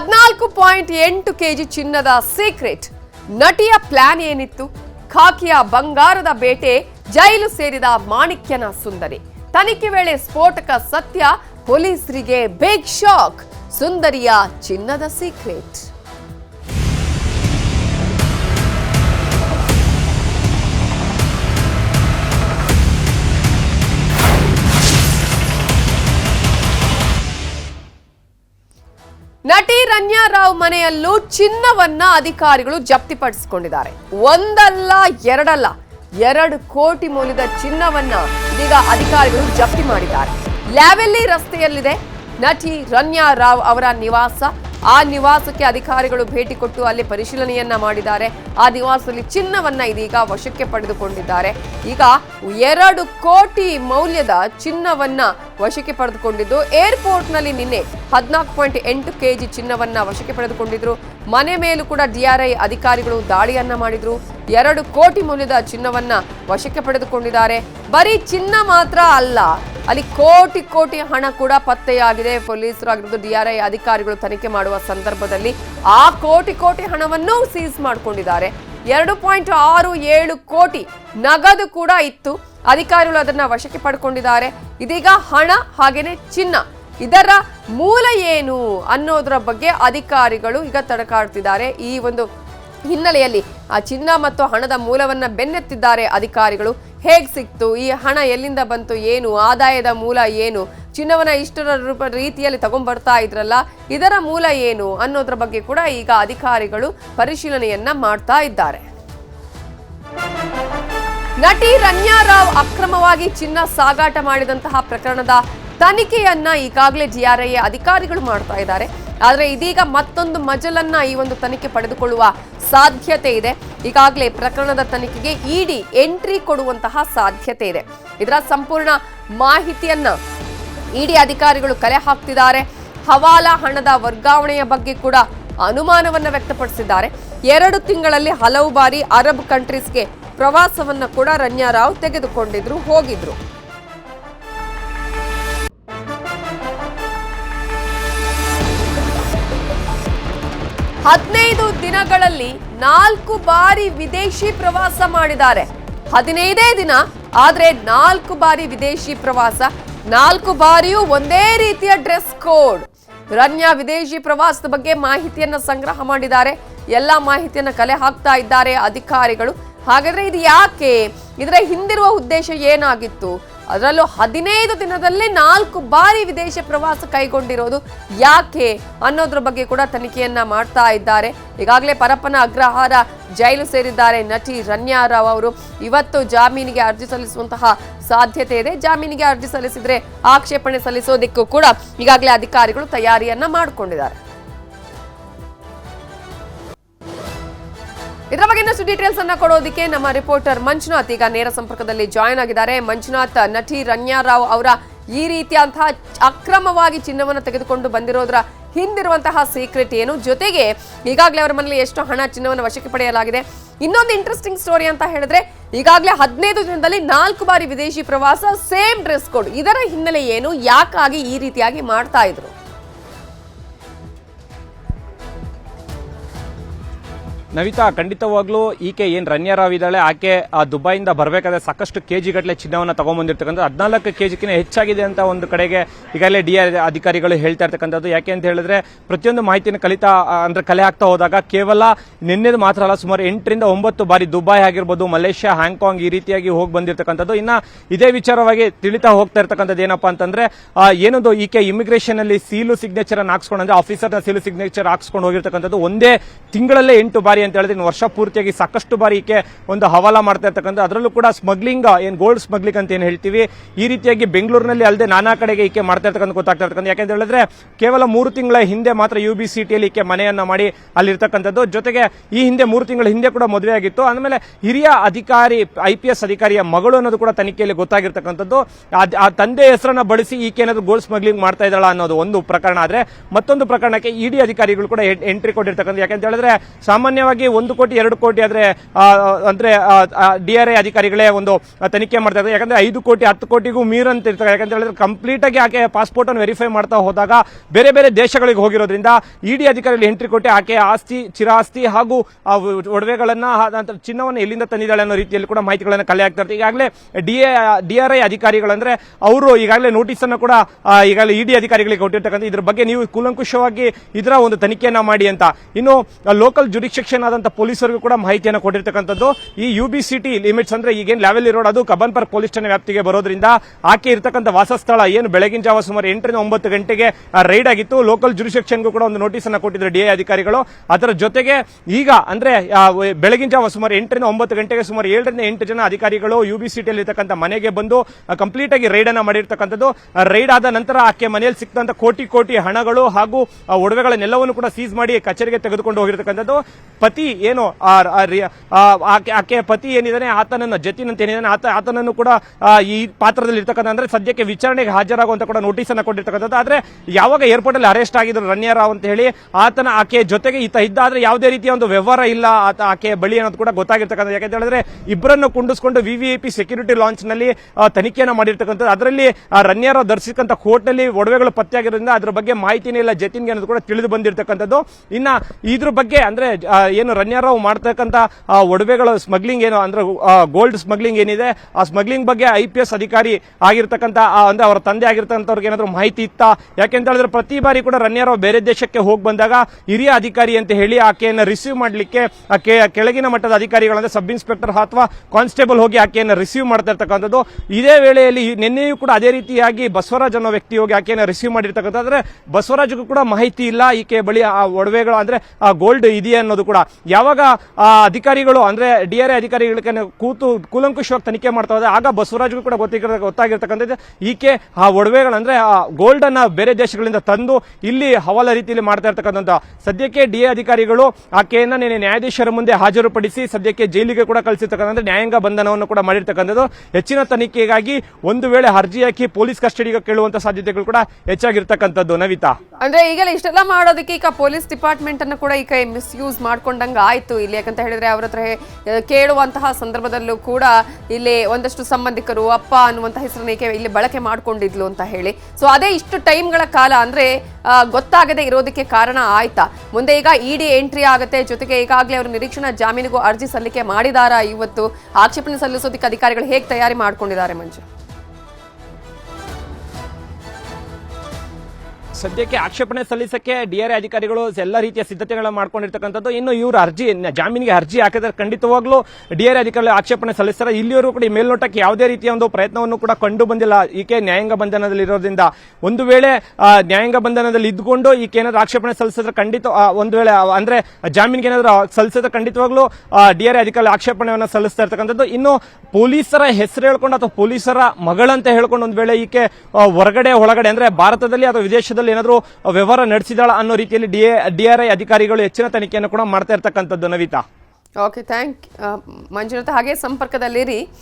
ಹದಿನಾಲ್ಕು ಪಾಯಿಂಟ್ ಎಂಟು ಕೆಜಿ ಚಿನ್ನದ ಸೀಕ್ರೆಟ್. ನಟಿಯ ಪ್ಲಾನ್ ಏನಿತ್ತು? ಖಾಕಿಯ ಬಂಗಾರದ ಬೇಟೆ, ಜೈಲು ಸೇರಿದ ಮಾಣಿಕ್ಯನ ಸುಂದರಿ. ತನಿಖೆ ವೇಳೆ ಸ್ಫೋಟಕ ಸತ್ಯ, ಪೊಲೀಸರಿಗೆ ಬಿಗ್ ಶಾಕ್ ಸುಂದರಿಯ ಚಿನ್ನದ ಸೀಕ್ರೆಟ್. ನಟಿ ರನ್ಯಾ ರಾವ್ ಮನೆಯಲ್ಲೂ ಚಿನ್ನವನ್ನ ಅಧಿಕಾರಿಗಳು ಜಪ್ತಿಪಡಿಸಿಕೊಂಡಿದ್ದಾರೆ. ಒಂದಲ್ಲ, ಎರಡಲ್ಲ, ಎರಡು ಕೋಟಿ ಮೌಲ್ಯದ ಚಿನ್ನವನ್ನ ಇದೀಗ ಅಧಿಕಾರಿಗಳು ಜಪ್ತಿ ಮಾಡಿದ್ದಾರೆ. ಲ್ಯಾವೆಲ್ಲಿ ರಸ್ತೆಯಲ್ಲಿದೆ? ನಟಿ ರನ್ಯಾ ರಾವ್ ಅವರ ನಿವಾಸ ಆ ನಿವಾಸಕ್ಕೆ ಅಧಿಕಾರಿಗಳು ಭೇಟಿ ಕೊಟ್ಟು ಅಲ್ಲಿ ಪರಿಶೀಲನೆಯನ್ನ ಮಾಡಿದ್ದಾರೆ. ಆ ನಿವಾಸದಲ್ಲಿ ಚಿನ್ನವನ್ನ ಇದೀಗ ವಶಕ್ಕೆ ಪಡೆದುಕೊಂಡಿದ್ದಾರೆ. ಈಗ ಎರಡು ಕೋಟಿ ಮೌಲ್ಯದ ಚಿನ್ನವನ್ನ ವಶಕ್ಕೆ ಪಡೆದುಕೊಂಡಿದ್ದು, ಏರ್ಪೋರ್ಟ್ನಲ್ಲಿ ನಿನ್ನೆ ಹದಿನಾಲ್ಕು ಪಾಯಿಂಟ್ ಎಂಟು ಕೆಜಿ ಚಿನ್ನವನ್ನ ವಶಕ್ಕೆ ಪಡೆದುಕೊಂಡಿದ್ರು. ಮನೆ ಮೇಲೂ ಕೂಡ ಡಿಆರ್ಐ ಅಧಿಕಾರಿಗಳು ದಾಳಿಯನ್ನ ಮಾಡಿದ್ರು. ಎರಡು ಕೋಟಿ ಮೌಲ್ಯದ ಚಿನ್ನವನ್ನ ವಶಕ್ಕೆ ಪಡೆದುಕೊಂಡಿದ್ದಾರೆ. ಬರೀ ಚಿನ್ನ ಮಾತ್ರ ಅಲ್ಲ ಅಲ್ಲಿ ಕೋಟಿ ಕೋಟಿ ಹಣ ಕೂಡ ಪತ್ತೆಯಾಗಿದೆ. ಪೊಲೀಸರು ಆಗಿರ್ಬೋದು ಡಿಆರ್ಐ ಅಧಿಕಾರಿಗಳು ತನಿಖೆ ಮಾಡುವ ಸಂದರ್ಭದಲ್ಲಿ ಆ ಕೋಟಿ ಕೋಟಿ ಹಣವನ್ನು ಸೀಸ್ ಮಾಡಿಕೊಂಡಿದ್ದಾರೆ. ಎರಡು ಪಾಯಿಂಟ್ ಆರು ಏಳು ಕೋಟಿ ನಗದು ಕೂಡ ಇತ್ತು. ಅಧಿಕಾರಿಗಳು ಅದನ್ನ ವಶಕ್ಕೆ ಪಡ್ಕೊಂಡಿದ್ದಾರೆ. ಇದೀಗ ಹಣ ಹಾಗೇನೆ ಚಿನ್ನ. ಇದರ ಮೂಲ ಏನು ಅನ್ನೋದರ ಬಗ್ಗೆ ಅಧಿಕಾರಿಗಳು ಈಗ ತಡಕಾಡ್ತಿದ್ದಾರೆ. ಈ ಒಂದು ಹಿನ್ನೆಲೆಯಲ್ಲಿ ಆ ಚಿನ್ನ ಮತ್ತು ಹಣದ ಮೂಲವನ್ನ ಬೆನ್ನೆತ್ತಿದ್ದಾರೆ ಅಧಿಕಾರಿಗಳು. ಹೇಗೆ ಸಿಕ್ತು? ಈ ಹಣ ಎಲ್ಲಿಂದ ಬಂತು? ಏನು? ಆದಾಯದ ಮೂಲ ಏನು? ಚಿನ್ನವನ್ನ ಇಷ್ಟರ ರೂಪ ರೀತಿಯಲ್ಲಿ ತಗೊಂಡ್ಬರ್ತಾ ಇದ್ರಲ್ಲ, ಇದರ ಮೂಲ ಏನು ಅನ್ನೋದ್ರ ಬಗ್ಗೆ ಕೂಡ ಈಗ ಅಧಿಕಾರಿಗಳು ಪರಿಶೀಲನೆಯನ್ನ ಮಾಡ್ತಾ ಇದ್ದಾರೆ. ನಟಿ ರನ್ಯಾ ರಾವ್ ಅಕ್ರಮವಾಗಿ ಚಿನ್ನ ಸಾಗಾಟ ಮಾಡಿದಂತಹ ಪ್ರಕರಣದ ತನಿಖೆಯನ್ನ ಈಗಾಗಲೇ ಜಿಆರ್ಐ ಅಧಿಕಾರಿಗಳು ಮಾಡ್ತಾ ಇದ್ದಾರೆ. ಆದರೆ ಇದೀಗ ಮತ್ತೊಂದು ಮಜಲನ್ನ ಈ ಒಂದು ತನಿಖೆ ಪಡೆದುಕೊಳ್ಳುವ ಸಾಧ್ಯತೆ ಇದೆ. ಈಗಾಗಲೇ ಪ್ರಕರಣದ ತನಿಖೆಗೆ ಇಡಿ ಎಂಟ್ರಿ ಕೊಡುವಂತಹ ಸಾಧ್ಯತೆ ಇದೆ. ಇದರ ಸಂಪೂರ್ಣ ಮಾಹಿತಿಯನ್ನ ಇಡಿ ಅಧಿಕಾರಿಗಳು ಕಲೆ ಹಾಕ್ತಿದ್ದಾರೆ. ಹವಾಲಾ ಹಣದ ವರ್ಗಾವಣೆಯ ಬಗ್ಗೆ ಕೂಡ ಅನುಮಾನವನ್ನ ವ್ಯಕ್ತಪಡಿಸಿದ್ದಾರೆ. ಎರಡು ತಿಂಗಳಲ್ಲಿ ಹಲವು ಬಾರಿ ಅರಬ್ ಕಂಟ್ರೀಸ್ಗೆ ಪ್ರವಾಸವನ್ನ ಕೂಡ ರನ್ಯಾ ರಾವ್ ತೆಗೆದುಕೊಂಡಿದ್ರು, ಹೋಗಿದ್ರು. ಹದಿನೈದು ದಿನಗಳಲ್ಲಿ ನಾಲ್ಕು ಬಾರಿ ವಿದೇಶಿ ಪ್ರವಾಸ ಮಾಡಿದ್ದಾರೆ. ಹದಿನೈದೇ ದಿನ, ಆದರೆ ನಾಲ್ಕು ಬಾರಿ ವಿದೇಶಿ ಪ್ರವಾಸ, ನಾಲ್ಕು ಬಾರಿಯೂ ಒಂದೇ ರೀತಿಯ ಡ್ರೆಸ್ ಕೋಡ್. ರನ್ಯಾ ವಿದೇಶಿ ಪ್ರವಾಸದ ಬಗ್ಗೆ ಮಾಹಿತಿಯನ್ನ ಸಂಗ್ರಹ ಮಾಡಿದ್ದಾರೆ. ಎಲ್ಲಾ ಮಾಹಿತಿಯನ್ನ ಕಲೆ ಹಾಕ್ತಾ ಇದ್ದಾರೆ ಅಧಿಕಾರಿಗಳು. ಹಾಗಾದ್ರೆ ಇದು ಯಾಕೆ? ಇದರ ಹಿಂದಿರುವ ಉದ್ದೇಶ ಏನಾಗಿತ್ತು? ಅದರಲ್ಲೂ ಹದಿನೈದು ದಿನದಲ್ಲಿ ನಾಲ್ಕು ಬಾರಿ ವಿದೇಶ ಪ್ರವಾಸ ಕೈಗೊಂಡಿರೋದು ಯಾಕೆ ಅನ್ನೋದ್ರ ಬಗ್ಗೆ ಕೂಡ ತನಿಖೆಯನ್ನ ಮಾಡ್ತಾ ಇದ್ದಾರೆ. ಈಗಾಗಲೇ ಪರಪ್ಪನ ಅಗ್ರಹಾರ ಜೈಲು ಸೇರಿದ್ದಾರೆ ನಟಿ ರನ್ಯಾ ರಾವ್ ಅವರು. ಇವತ್ತು ಜಾಮೀನಿಗೆ ಅರ್ಜಿ ಸಲ್ಲಿಸುವಂತಹ ಸಾಧ್ಯತೆ ಇದೆ. ಜಾಮೀನಿಗೆ ಅರ್ಜಿ ಸಲ್ಲಿಸಿದ್ರೆ ಆಕ್ಷೇಪಣೆ ಸಲ್ಲಿಸೋದಕ್ಕೂ ಕೂಡ ಈಗಾಗಲೇ ಅಧಿಕಾರಿಗಳು ತಯಾರಿಯನ್ನ ಮಾಡಿಕೊಂಡಿದ್ದಾರೆ. ಇದರ ಬಗ್ಗೆ ಇನ್ನಷ್ಟು ಡೀಟೇಲ್ಸ್ ಅನ್ನ ಕೊಡೋದಕ್ಕೆ ನಮ್ಮ ರಿಪೋರ್ಟರ್ ಮಂಜುನಾಥ್ ಈಗ ನೇರ ಸಂಪರ್ಕದಲ್ಲಿ ಜಾಯ್ನ್ ಆಗಿದ್ದಾರೆ. ಮಂಜುನಾಥ್, ನಟಿ ರಣ್ಯಾ ರಾವ್ ಅವರ ಈ ರೀತಿಯಂತಹ ಅಕ್ರಮವಾಗಿ ಚಿನ್ನವನ್ನು ತೆಗೆದುಕೊಂಡು ಬಂದಿರೋದ್ರ ಹಿಂದಿರುವಂತಹ ಸೀಕ್ರೆಟ್ ಏನು? ಜೊತೆಗೆ ಈಗಾಗಲೇ ಅವರ ಮನೆಯಲ್ಲಿ ಎಷ್ಟು ಹಣ ಚಿನ್ನವನ್ನು ವಶಕ್ಕೆ ಪಡೆಯಲಾಗಿದೆ. ಇನ್ನೊಂದು ಇಂಟ್ರೆಸ್ಟಿಂಗ್ ಸ್ಟೋರಿ ಅಂತ ಹೇಳಿದ್ರೆ, ಈಗಾಗಲೇ ಹದಿನೈದು ದಿನದಲ್ಲಿ ನಾಲ್ಕು ಬಾರಿ ವಿದೇಶಿ ಪ್ರವಾಸ ಸೇಮ್ ಡ್ರೆಸ್ ಕೋಡ್ ಇದರ ಹಿನ್ನೆಲೆ ಏನು? ಯಾಕಾಗಿ ಈ ರೀತಿಯಾಗಿ ಮಾಡ್ತಾ ಇದ್ರು? ನವಿತಾ, ಖಂಡಿತವಾಗ್ಲೂ ಈಕೆ ಏನ್ ರನ್ಯಾ ರಾವ್ ಇದ್ದಾಳೆ, ಆಕೆ ಆ ದುಬೈಯಿಂದ ಬರಬೇಕಾದ್ರೆ ಸಾಕಷ್ಟು ಕೆಜಿ ಗಟ್ಟಲೆ ಚಿನ್ನವನ್ನು ತಗೊಂಡ್ಬಂದಿರ್ತಕ್ಕಂಥ ಹದಿನಾಲ್ಕು ಕೆಜಿಗಿನ ಹೆಚ್ಚಾಗಿದೆ ಅಂತ ಒಂದು ಕಡೆಗೆ ಈಗಾಗಲೇ ಡಿ ಅಧಿಕಾರಿಗಳು ಹೇಳ್ತಾ ಇರ್ತಕ್ಕಂಥದ್ದು. ಯಾಕೆ ಅಂತ ಹೇಳಿದ್ರೆ, ಪ್ರತಿಯೊಂದು ಮಾಹಿತಿನ ಕಲಿತಾ ಅಂದರೆ ಕಲೆ ಆಗ್ತಾ ಹೋದಾಗ ಕೇವಲ ನಿನ್ನೆದು ಮಾತ್ರ ಅಲ್ಲ, ಸುಮಾರು ಎಂಟರಿಂದ ಒಂಬತ್ತು ಬಾರಿ ದುಬೈ ಆಗಿರ್ಬೋದು, ಮಲೇಷ್ಯಾ, ಹಾಂಗ್ಕಾಂಗ್ ಈ ರೀತಿಯಾಗಿ ಹೋಗಿ ಬಂದಿರತಕ್ಕಂಥದ್ದು. ಇನ್ನ ಇದೇ ವಿಚಾರವಾಗಿ ತಿಳಿತಾ ಹೋಗ್ತಾ ಇರ್ತಕ್ಕಂಥದ್ದು ಏನಪ್ಪಾ ಅಂತಂದ್ರೆ ಏನದು ಈಕೆ ಇಮಿಗ್ರೇಷನ್ ಅಲ್ಲಿ ಸೀಲು ಸಿಗ್ನೇಚರ್ ಅನ್ನು ಹಾಕ್ಸ್ಕೊಂಡು, ಅಂದರೆ ಆಫೀಸರ್ನ ಸೀಲು ಸಿಗ್ನೇಚರ್ ಹಾಕ್ಸ್ಕೊಂಡು ಹೋಗಿರ್ತಕ್ಕಂಥದ್ದು. ಒಂದೇ ತಿಂಗಳಲ್ಲೇ ಎಂಟು ಬಾರಿ ಅಂತ ಹೇಳಿದ್ರೆ ವರ್ಷ ಪೂರ್ತಿಯಾಗಿ ಸಾಕಷ್ಟು ಬಾರಿ ಈಕೆ ಒಂದು ಹವಾಲ ಮಾಡ್ತಾ ಇರ್ತಕ್ಕಂಥ ಅದರಲ್ಲೂ ಕೂಡ ಸ್ಮಗ್ಲಿಂಗ್ ಏನ್ ಗೋಲ್ಡ್ ಸ್ಮಗ್ಲಿಂಗ್ ಅಂತ ಏನ್ ಹೇಳ್ತೀವಿ. ಈ ರೀತಿಯಾಗಿ ಬೆಂಗಳೂರಿನಲ್ಲಿ ಅಲ್ಲದೆ ನಾನಾ ಕಡೆಗೆ ಈಕೆ ಮಾಡ್ತಾ ಇರ್ತಕ್ಕಂಥ ಗೊತ್ತಾಗ್ತಾ ಇರ್ತಕ್ಕಂಥ ಯಾಕೆಂತ ಹೇಳಿದ್ರೆ ಕೇವಲ ಮೂರು ತಿಂಗಳ ಹಿಂದೆ ಮಾತ್ರ ಯು ಬಿ ಸಿಟಿಯಲ್ಲಿ ಈಕೆ ಮನೆಯನ್ನ ಮಾಡಿ ಅಲ್ಲಿರ್ತಕ್ಕಂಥದ್ದು. ಜೊತೆಗೆ ಈ ಹಿಂದೆ ಮೂರು ತಿಂಗಳ ಹಿಂದೆ ಕೂಡ ಮದುವೆ ಆಗಿತ್ತು. ಆಮೇಲೆ ಹಿರಿಯ ಅಧಿಕಾರಿ ಐ ಪಿ ಎಸ್ ಅಧಿಕಾರಿಯ ಮಗಳು ಅನ್ನೋದು ಕೂಡ ತನಿಖೆಯಲ್ಲಿ ಗೊತ್ತಾಗಿರ್ತಕ್ಕಂಥದ್ದು. ಆ- ತಂದೆ ಹೆಸರನ್ನ ಬಳಸಿ ಈಕೆ ಗೋಲ್ಡ್ ಸ್ಮಗ್ಲಿಂಗ್ ಮಾಡ್ತಾ ಇದ್ದಾಳ ಅನ್ನೋದು ಒಂದು ಪ್ರಕರಣ. ಆದ್ರೆ ಮತ್ತೊಂದು ಪ್ರಕರಣಕ್ಕೆ ಇಡಿ ಅಧಿಕಾರಿಗಳು ಕೂಡ ಎಂಟ್ರಿ ಕೊಟ್ಟಿರ್ತಕ್ಕಂಥ ಯಾಕೆಂತ ಹೇಳಿದ್ರೆ ಸಾಮಾನ್ಯವಾಗಿ ಸಾಮಾನ್ಯವಾಗಿ ಒಂದು ಕೋಟಿ, ಎರಡು ಕೋಟಿ ಆದ್ರೆ ಅಂದರೆ ಡಿ ಆರ್ ಐ ಅಧಿಕಾರಿಗಳೇ ಒಂದು ತನಿಖೆ ಮಾಡ್ತಾ ಇದ್ದಾರೆ. ಯಾಕಂದ್ರೆ ಐದು ಕೋಟಿ, ಹತ್ತು ಕೋಟಿಗೂ ಮೀರಂತ ಇರ್ತಾರೆ ಯಾಕಂತ ಹೇಳಿದ್ರೆ ಕಂಪ್ಲೀಟಾಗಿ ಆಕೆ ಪಾಸ್ಪೋರ್ಟನ್ನು ವೆರಿಫೈ ಮಾಡ್ತಾ ಹೋದಾಗ ಬೇರೆ ಬೇರೆ ದೇಶಗಳಿಗೆ ಹೋಗಿರೋದ್ರಿಂದ ಇಡಿ ಅಧಿಕಾರಿಗಳು ಎಂಟ್ರಿ ಕೊಟ್ಟು ಆಕೆ ಆಸ್ತಿ, ಚಿರಾಸ್ತಿ ಹಾಗೂ ಒಡವೆಗಳನ್ನ ನಂತರ ಚಿನ್ನವನ್ನು ಎಲ್ಲಿಂದ ತಂದಿದ್ದಾಳೆ ಅನ್ನೋ ರೀತಿಯಲ್ಲಿ ಕೂಡ ಮಾಹಿತಿಗಳನ್ನು ಕಲೆ ಆಗ್ತಾ ಇರುತ್ತೆ. ಈಗಾಗಲೇ ಡಿ ಡಿ ಆರ್ ಐ ಅಧಿಕಾರಿಗಳಂದ್ರೆ ಅವರು ಈಗಾಗಲೇ ನೋಟಿಸ್ ಅನ್ನು ಕೂಡ ಈಗಾಗಲೇ ಇಡಿ ಅಧಿಕಾರಿಗಳಿಗೆ ಕೊಟ್ಟಿರ್ತಕ್ಕಂಥ ಇದ್ರ ಬಗ್ಗೆ ನೀವು ಕೂಲಂಕುಷವಾಗಿ ಇದರ ಒಂದು ತನಿಖೆಯನ್ನ ಮಾಡಿ ಅಂತ. ಇನ್ನು ಲೋಕಲ್ ಜುರಿಕ್ಷನ್ ಆದಂತ ಪೊಲೀಸರಿಗೂ ಕೂಡ ಮಾಹಿತಿಯನ್ನು ಕೊಟ್ಟಿರ್ತಕ್ಕಂಥದ್ದು. ಈ ಯು ಬಿ ಸಿಟಿ ಲಿಮಿಟ್ಸ್ ಅಂದ್ರೆ ಈಗೇನು ಲೆವೆಲ್ ರೋಡ್ ಅದು ಕಬ್ಬನ್ ಪಾರ್ಕ್ ಪೊಲೀಸ್ ಠಾಣೆ ವ್ಯಾಪ್ತಿಗೆ ಬರೋದ್ರಿಂದ ಆಕೆ ಇರ್ತಕ್ಕಂಥ ವಾಸಸ್ಥಳ ಏನು ಬೆಳಗಿನ ಜಾವ ಸುಮಾರು ಎಂಟರಿಂದ ಒಂಬತ್ತು ಗಂಟೆಗೆ ರೈಡ್ ಆಗಿತ್ತು. ಲೋಕಲ್ ಜುರಿಸೆಕ್ಷನ್ಗೂ ಕೂಡ ಒಂದು ನೋಟಿಸ್ ಅನ್ನು ಕೊಟ್ಟಿದ್ರು ಡಿಐ ಅಧಿಕಾರಿಗಳು. ಅದರ ಜೊತೆಗೆ ಈಗ ಅಂದ್ರೆ ಬೆಳಗಿನ ಜಾವ ಸುಮಾರು ಎಂಟರಿಂದ ಒಂಬತ್ತು ಗಂಟೆಗೆ ಸುಮಾರು ಏಳರಿಂದ ಎಂಟು ಜನ ಅಧಿಕಾರಿಗಳು ಯು ಬಿ ಸಿಟಿಯಲ್ಲಿ ಮನೆಗೆ ಬಂದು ಕಂಪ್ಲೀಟ್ ಆಗಿ ರೈಡ್ ಅನ್ನ ಮಾಡಿರ್ತಕ್ಕಂಥದ್ದು. ರೈಡ್ ಆದ ನಂತರ ಆಕೆ ಮನೆಯಲ್ಲಿ ಸಿಕ್ತಂತ ಕೋಟಿ ಕೋಟಿ ಹಣಗಳು ಹಾಗೂ ಒಡವೆಗಳನ್ನೆಲ್ಲವನ್ನು ಕೂಡ ಸೀಸ್ ಮಾಡಿ ಕಚೇರಿಗೆ ತೆಗೆದುಕೊಂಡು ಹೋಗಿರ್ತಕ್ಕಂಥದ್ದು. ಪತಿ ಏನು ಆಕೆ ಪತಿ ಏನಿದ್ದಾನೆ, ಆತನನ್ನು ಜತಿನ್ ಅಂತ ಏನಿದ್ದಾನೆ, ಆತ, ಆತನನ್ನು ಕೂಡ ಈ ಪಾತ್ರದಲ್ಲಿ ಇರ್ತಕ್ಕಂಥ ಅಂದ್ರೆ ಸದ್ಯಕ್ಕೆ ವಿಚಾರಣೆಗೆ ಹಾಜರಾಗುವಂತ ಕೂಡ ನೋಟಿಸ್ ಅನ್ನ ಕೊಟ್ಟಿರ್ತಕ್ಕಂಥದ್ದು. ಆದ್ರೆ ಯಾವಾಗ ಏರ್ಪೋರ್ಟ್ ಅಲ್ಲಿ ಅರೆಸ್ಟ್ ಆಗಿದ್ರು ರಣ್ಯ ರಾವ್ ಅಂತ ಹೇಳಿ, ಆತನ ಆಕೆ ಜೊತೆಗೆ ಈತ ಇದ್ದ ಆದ್ರೆ ಯಾವುದೇ ರೀತಿಯ ಒಂದು ವ್ಯವಹಾರ ಇಲ್ಲ ಆತ ಆಕೆ ಬಳಿ ಅನ್ನೋದು ಕೂಡ ಗೊತ್ತಾಗಿರ್ತಕ್ಕಂಥ ಯಾಕಂತ ಹೇಳಿದ್ರೆ ಇಬ್ಬರನ್ನು ಕುಂಡಿಸ್ಕೊಂಡು ವಿವಿಐಪಿ ಸೆಕ್ಯೂರಿಟಿ ಲಾಂಚ್ನಲ್ಲಿ ತನಿಖೆಯನ್ನು ಮಾಡಿರ್ತಕ್ಕಂಥದ್ದು. ಅದರಲ್ಲಿ ರಣ್ಯ ರಾವ್ ಧರಿಸಿರ್ತಕ್ಕಂಥ ಕೋರ್ಟ್ ಒಡವೆಗಳು ಪತ್ತೆಯಾಗಿರೋದ್ರಿಂದ ಅದ್ರ ಬಗ್ಗೆ ಮಾಹಿತಿನೇ ಇಲ್ಲ ಜತಿನ್ಗೆ ಅನ್ನೋದು ಕೂಡ ತಿಳಿದು ಬಂದಿರತಕ್ಕಂಥದ್ದು. ಇನ್ನ ಇದ್ರ ಬಗ್ಗೆ ಅಂದ್ರೆ ಏನು ರಣ್ಯಾರಾವ್ ಮಾಡ್ತಕ್ಕಂಥ ಒಡವೆಗಳ ಸ್ಮಗ್ಲಿಂಗ್ ಏನು, ಅಂದ್ರೆ ಗೋಲ್ಡ್ ಸ್ಮಗ್ಲಿಂಗ್ ಏನಿದೆ, ಆ ಸ್ಮಗ್ಲಿಂಗ್ ಬಗ್ಗೆ ಐ ಪಿ ಎಸ್ ಅಧಿಕಾರಿ ಆಗಿರ್ತಕ್ಕಂಥ ಅಂದ್ರೆ ಅವರ ತಂದೆ ಆಗಿರ್ತಕ್ಕಂಥವ್ರಿಗೆ ಏನಾದ್ರು ಮಾಹಿತಿ ಇತ್ತಾ? ಯಾಕೆಂತ ಹೇಳಿದ್ರೆ ಪ್ರತಿ ಬಾರಿ ಕೂಡ ರಣ್ಯಾರಾವ್ ಬೇರೆ ದೇಶಕ್ಕೆ ಹೋಗಿ ಬಂದಾಗ ಹಿರಿಯ ಅಧಿಕಾರಿ ಅಂತ ಹೇಳಿ ಆಕೆಯನ್ನು ರಿಸೀವ್ ಮಾಡಲಿಕ್ಕೆ ಕೆಳಗಿನ ಮಟ್ಟದ ಅಧಿಕಾರಿಗಳಂದ್ರೆ ಸಬ್ ಇನ್ಸ್ಪೆಕ್ಟರ್ ಅಥವಾ ಕಾನ್ಸ್ಟೇಬಲ್ ಹೋಗಿ ಆಕೆಯನ್ನು ರಿಸೀವ್ ಮಾಡ್ತಾ ಇರ್ತಕ್ಕಂಥದ್ದು. ಇದೇ ವೇಳೆಯಲ್ಲಿ ನಿನ್ನೆಯೂ ಕೂಡ ಅದೇ ರೀತಿಯಾಗಿ ಬಸವರಾಜ್ ಅನ್ನೋ ವ್ಯಕ್ತಿ ಹೋಗಿ ಆಕೆಯನ್ನು ರಿಸೀವ್ ಮಾಡಿರ್ತಕ್ಕಂಥದ್ರೆ ಬಸವರಾಜ್ಗೂ ಕೂಡ ಮಾಹಿತಿ ಇಲ್ಲ, ಈಕೆ ಬಳಿ ಆ ಒಡವೆಗಳು, ಅಂದ್ರೆ, ಆ ಗೋಲ್ಡ್ ಇದೆಯಾ ಅನ್ನೋದು ಕೂಡ. ಯಾವಾಗ ಅಧಿಕಾರಿಗಳು, ಅಂದ್ರೆ ಡಿ ಆರ್ ಎ ಅಧಿಕಾರಿಗಳ ಕೂತು ಕೂಲಂಕುಷವಾಗಿ ತನಿಖೆ ಮಾಡ್ತಾ ಇದೆ ಆಗ ಬಸವರಾಜ್ಗೂ ಕೂಡ ಗೊತ್ತಿರ ಗೊತ್ತಾಗಿರ್ತಕ್ಕಂಥದ್ದು. ಈಕೆ ಆ ಒಡವೆಗಳು ಅಂದ್ರೆ, ಆ ಗೋಲ್ಡ್ ಅನ್ನ ಬೇರೆ ದೇಶಗಳಿಂದ ತಂದು ಇಲ್ಲಿ ಹವಾಲ ರೀತಿಯಲ್ಲಿ ಮಾಡ್ತಾ ಇರ್ತಕ್ಕಂಥ ಸದ್ಯಕ್ಕೆ ಡಿ ಅಧಿಕಾರಿಗಳು ಆಕೆಯನ್ನ ನಿನ್ನೆ ನ್ಯಾಯಾಧೀಶರ ಮುಂದೆ ಹಾಜರುಪಡಿಸಿ ಸದ್ಯಕ್ಕೆ ಜೈಲಿಗೆ ಕೂಡ ಕಳಿಸಿರ್ತಕ್ಕಂಥ ನ್ಯಾಯಾಂಗ ಬಂಧನವನ್ನು ಕೂಡ ಮಾಡಿರ್ತಕ್ಕಂಥದ್ದು. ಹೆಚ್ಚಿನ ತನಿಖೆಗಾಗಿ ಒಂದು ವೇಳೆ ಅರ್ಜಿ ಹಾಕಿ ಪೊಲೀಸ್ ಕಸ್ಟಡಿಗೆ ಕೇಳುವಂತ ಸಾಧ್ಯತೆಗಳು ಕೂಡ ಹೆಚ್ಚಾಗಿರ್ತಕ್ಕಂಥದ್ದು. ನವಿತಾ. ಅಂದ್ರೆ ಈಗೆಲ್ಲ ಇಷ್ಟೆಲ್ಲ ಮಾಡೋದಕ್ಕೆ ಈಗ ಪೊಲೀಸ್ ಡಿಪಾರ್ಟ್ಮೆಂಟ್ ಅನ್ನು ಕೂಡ ಈಗ ಮಿಸ್ಯೂಸ್ ಮಾಡ್ಕೊಂಡಂಗ ಆಯಿತು ಇಲ್ಲಿ. ಯಾಕಂತ ಹೇಳಿದ್ರೆ ಅವ್ರ ಹತ್ರ ಕೇಳುವಂತಹ ಸಂದರ್ಭದಲ್ಲೂ ಕೂಡ ಇಲ್ಲಿ ಒಂದಷ್ಟು ಸಂಬಂಧಿಕರು, ಅಪ್ಪ ಅನ್ನುವಂತ ಹೆಸರನ್ನ ಏಕೆ ಇಲ್ಲಿ ಬಳಕೆ ಮಾಡ್ಕೊಂಡಿದ್ಲು ಅಂತ ಹೇಳಿ. ಸೊ ಅದೇ ಇಷ್ಟು ಟೈಮ್ಗಳ ಕಾಲ ಅಂದ್ರೆ ಗೊತ್ತಾಗದೆ ಇರೋದಕ್ಕೆ ಕಾರಣ ಆಯ್ತಾ? ಮುಂದೆ ಈಗ ಇಡಿ ಎಂಟ್ರಿ ಆಗುತ್ತೆ. ಜೊತೆಗೆ ಈಗಾಗಲೇ ಅವರು ನಿರೀಕ್ಷಣಾ ಜಾಮೀನಿಗೂ ಅರ್ಜಿ ಸಲ್ಲಿಕೆ ಮಾಡಿದಾರಾ ಇವತ್ತು? ಆಕ್ಷೇಪಣೆ ಸಲ್ಲಿಸೋದಕ್ಕೆ ಅಧಿಕಾರಿಗಳು ಹೇಗೆ ತಯಾರಿ ಮಾಡ್ಕೊಂಡಿದ್ದಾರೆ ಮಂಜು? ಸದ್ಯಕ್ಕೆ ಆಕ್ಷೇಪಣೆ ಸಲ್ಲಿಸಕ್ಕೆ ಡಿಆರ್ಎ ಅಧಿಕಾರಿಗಳು ಎಲ್ಲ ರೀತಿಯ ಸಿದ್ಧತೆಗಳನ್ನು ಮಾಡ್ಕೊಂಡಿರ್ತಕ್ಕಂಥದ್ದು. ಇನ್ನು ಇವರು ಅರ್ಜಿ, ಜಾಮೀನಿಗೆ ಅರ್ಜಿ ಹಾಕಿದ್ರೆ ಖಂಡಿತವಾಗ್ಲೂ ಡಿಆರ್ಎ ಅಧಿಕಾರಿಗಳು ಆಕ್ಷೇಪಣೆ ಸಲ್ಲಿಸ್ತಾರೆ. ಇಲ್ಲಿಯವರು ಕೂಡ ಈ ಮೇಲ್ನೋಟಕ್ಕೆ ಯಾವುದೇ ರೀತಿಯ ಒಂದು ಪ್ರಯತ್ನವನ್ನು ಕೂಡ ಕಂಡು ಬಂದಿಲ್ಲ. ಈಕೆ ನ್ಯಾಯಾಂಗ ಬಂಧನದಲ್ಲಿ ಇರೋದ್ರಿಂದ ಒಂದು ವೇಳೆ ನ್ಯಾಯಾಂಗ ಬಂಧನದಲ್ಲಿ ಇದ್ಕೊಂಡು ಈಕೆ ಏನಾದ್ರು ಆಕ್ಷೇಪಣೆ ಸಲ್ಲಿಸಿದ್ರೆ ಖಂಡಿತ ಒಂದು ವೇಳೆ ಅಂದ್ರೆ ಜಾಮೀನಿಗೆ ಏನಾದ್ರು ಸಲ್ಲಿಸಿದ್ರೆ ಖಂಡಿತವಾಗ್ಲೂ ಡಿಆರ್ಎ ಅಧಿಕಾರಿ ಆಕ್ಷೇಪಣೆಯನ್ನು ಸಲ್ಲಿಸ್ತಾ ಇರ್ತಕ್ಕಂಥದ್ದು. ಇನ್ನು ಪೊಲೀಸರ ಹೆಸರು ಹೇಳ್ಕೊಂಡು ಅಥವಾ ಪೊಲೀಸರ ಮಗಳಂತ ಹೇಳ್ಕೊಂಡು ಒಂದು ವೇಳೆ ಈಕೆ ಹೊರಗಡೆ, ಒಳಗಡೆ, ಅಂದ್ರೆ ಭಾರತದಲ್ಲಿ ಅಥವಾ ವಿದೇಶದಲ್ಲಿ ಏನಾದರೂ ವ್ಯವಹಾರ ನಡೆಸಿದಾಳ ಅನ್ನೋ ರೀತಿಯಲ್ಲಿ ಡಿ ಡಿಆರ್ಐ ಅಧಿಕಾರಿಗಳು ಹೆಚ್ಚಿನ ತನಿಖೆಯನ್ನು ಕೂಡ ಮಾಡ್ತಾ ಇರ್ತಕ್ಕಂಥದ್ದು ನವಿತಾ. ಓಕೆ ಥ್ಯಾಂಕ್ ಮಂಜುನಾಥ, ಹಾಗೆ ಸಂಪರ್ಕದಲ್ಲಿರಿ.